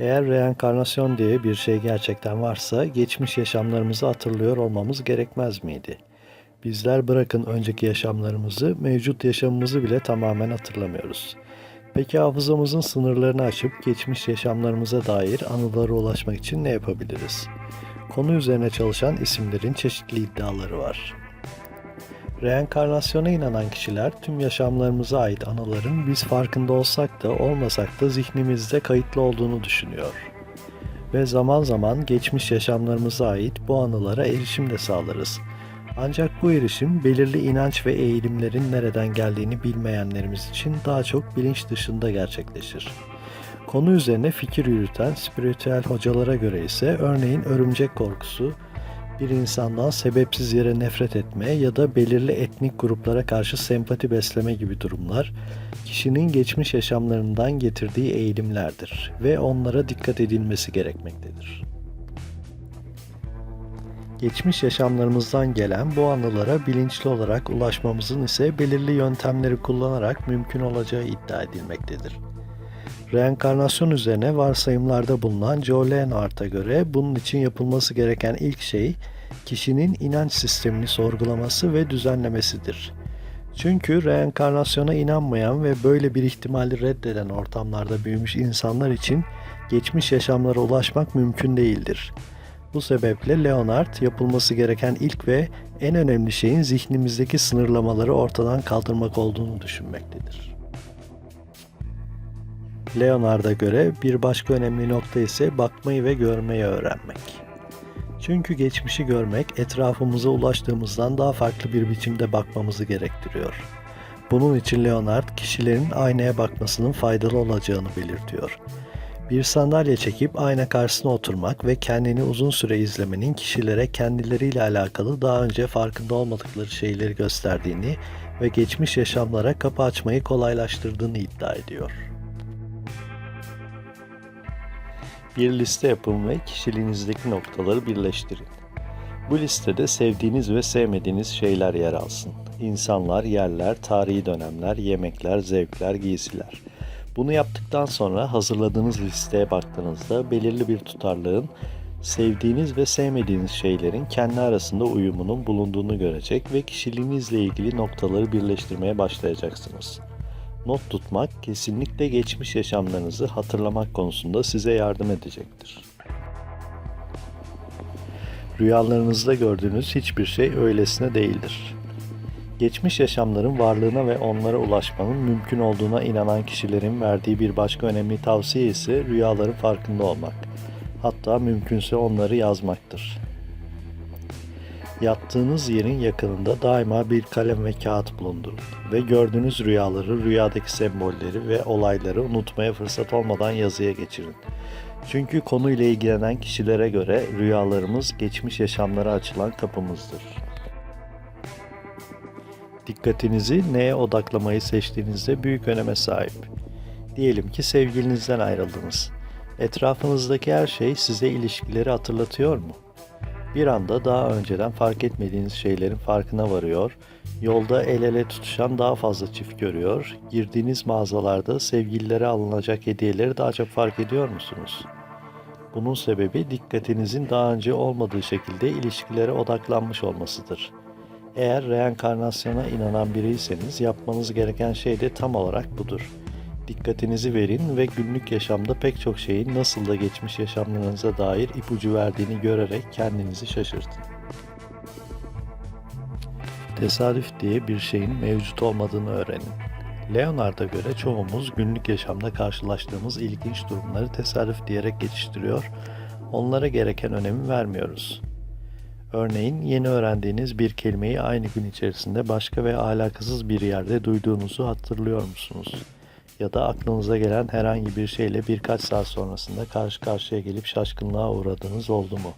Eğer reenkarnasyon diye bir şey gerçekten varsa geçmiş yaşamlarımızı hatırlıyor olmamız gerekmez miydi? Bizler bırakın önceki yaşamlarımızı, mevcut yaşamımızı bile tamamen hatırlamıyoruz. Peki hafızamızın sınırlarını aşıp geçmiş yaşamlarımıza dair anılara ulaşmak için ne yapabiliriz? Konu üzerine çalışan isimlerin çeşitli iddiaları var. Reenkarnasyona inanan kişiler tüm yaşamlarımıza ait anıların biz farkında olsak da olmasak da zihnimizde kayıtlı olduğunu düşünüyor. Ve zaman zaman geçmiş yaşamlarımıza ait bu anılara erişim de sağlarız. Ancak bu erişim belirli inanç ve eğilimlerin nereden geldiğini bilmeyenlerimiz için daha çok bilinç dışında gerçekleşir. Konu üzerine fikir yürüten spiritüel hocalara göre ise örneğin örümcek korkusu, bir insandan sebepsiz yere nefret etme ya da belirli etnik gruplara karşı sempati besleme gibi durumlar kişinin geçmiş yaşamlarından getirdiği eğilimlerdir ve onlara dikkat edilmesi gerekmektedir. Geçmiş yaşamlarımızdan gelen bu anılara bilinçli olarak ulaşmamızın ise belirli yöntemleri kullanarak mümkün olacağı iddia edilmektedir. Reenkarnasyon üzerine varsayımlarda bulunan Joe Leonard'a göre bunun için yapılması gereken ilk şey kişinin inanç sistemini sorgulaması ve düzenlemesidir. Çünkü reenkarnasyona inanmayan ve böyle bir ihtimali reddeden ortamlarda büyümüş insanlar için geçmiş yaşamlara ulaşmak mümkün değildir. Bu sebeple Leonard yapılması gereken ilk ve en önemli şeyin zihnimizdeki sınırlamaları ortadan kaldırmak olduğunu düşünmektedir. Leonard'a göre bir başka önemli nokta ise bakmayı ve görmeyi öğrenmek. Çünkü geçmişi görmek etrafımıza ulaştığımızdan daha farklı bir biçimde bakmamızı gerektiriyor. Bunun için Leonard kişilerin aynaya bakmasının faydalı olacağını belirtiyor. Bir sandalye çekip ayna karşısına oturmak ve kendini uzun süre izlemenin kişilere kendileriyle alakalı daha önce farkında olmadıkları şeyleri gösterdiğini ve geçmiş yaşamlara kapı açmayı kolaylaştırdığını iddia ediyor. Bir liste yapın ve kişiliğinizdeki noktaları birleştirin. Bu listede sevdiğiniz ve sevmediğiniz şeyler yer alsın. İnsanlar, yerler, tarihi dönemler, yemekler, zevkler, giysiler. Bunu yaptıktan sonra hazırladığınız listeye baktığınızda belirli bir tutarlığın sevdiğiniz ve sevmediğiniz şeylerin kendi arasında uyumunun bulunduğunu görecek ve kişiliğinizle ilgili noktaları birleştirmeye başlayacaksınız. Not tutmak kesinlikle geçmiş yaşamlarınızı hatırlamak konusunda size yardım edecektir. Rüyalarınızda gördüğünüz hiçbir şey öylesine değildir. Geçmiş yaşamların varlığına ve onlara ulaşmanın mümkün olduğuna inanan kişilerin verdiği bir başka önemli tavsiye ise rüyaların farkında olmak. Hatta mümkünse onları yazmaktır. Yattığınız yerin yakınında daima bir kalem ve kağıt bulundurun ve gördüğünüz rüyaları, rüyadaki sembolleri ve olayları unutmaya fırsat olmadan yazıya geçirin. Çünkü konuyla ilgilenen kişilere göre rüyalarımız geçmiş yaşamlara açılan kapımızdır. Dikkatinizi neye odaklamayı seçtiğinizde büyük öneme sahip. Diyelim ki sevgilinizden ayrıldınız. Etrafınızdaki her şey size ilişkileri hatırlatıyor mu? Bir anda daha önceden fark etmediğiniz şeylerin farkına varıyor, yolda el ele tutuşan daha fazla çift görüyor, girdiğiniz mağazalarda sevgililere alınacak hediyeleri daha çok fark ediyor musunuz? Bunun sebebi dikkatinizin daha önce olmadığı şekilde ilişkilere odaklanmış olmasıdır. Eğer reenkarnasyona inanan biriyseniz yapmanız gereken şey de tam olarak budur. Dikkatinizi verin ve günlük yaşamda pek çok şeyin nasıl da geçmiş yaşamlarınıza dair ipucu verdiğini görerek kendinizi şaşırtın. Tesadüf diye bir şeyin mevcut olmadığını öğrenin. Leonard'a göre çoğumuz günlük yaşamda karşılaştığımız ilginç durumları tesadüf diyerek geçiştiriyor, onlara gereken önemi vermiyoruz. Örneğin yeni öğrendiğiniz bir kelimeyi aynı gün içerisinde başka ve alakasız bir yerde duyduğunuzu hatırlıyor musunuz? Ya da aklınıza gelen herhangi bir şeyle birkaç saat sonrasında karşı karşıya gelip şaşkınlığa uğradığınız oldu mu?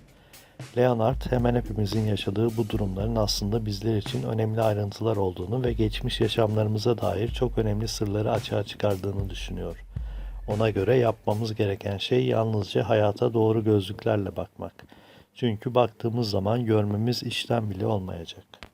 Leonard hemen hepimizin yaşadığı bu durumların aslında bizler için önemli ayrıntılar olduğunu ve geçmiş yaşamlarımıza dair çok önemli sırları açığa çıkardığını düşünüyor. Ona göre yapmamız gereken şey yalnızca hayata doğru gözlüklerle bakmak. Çünkü baktığımız zaman görmemiz işten bile olmayacak.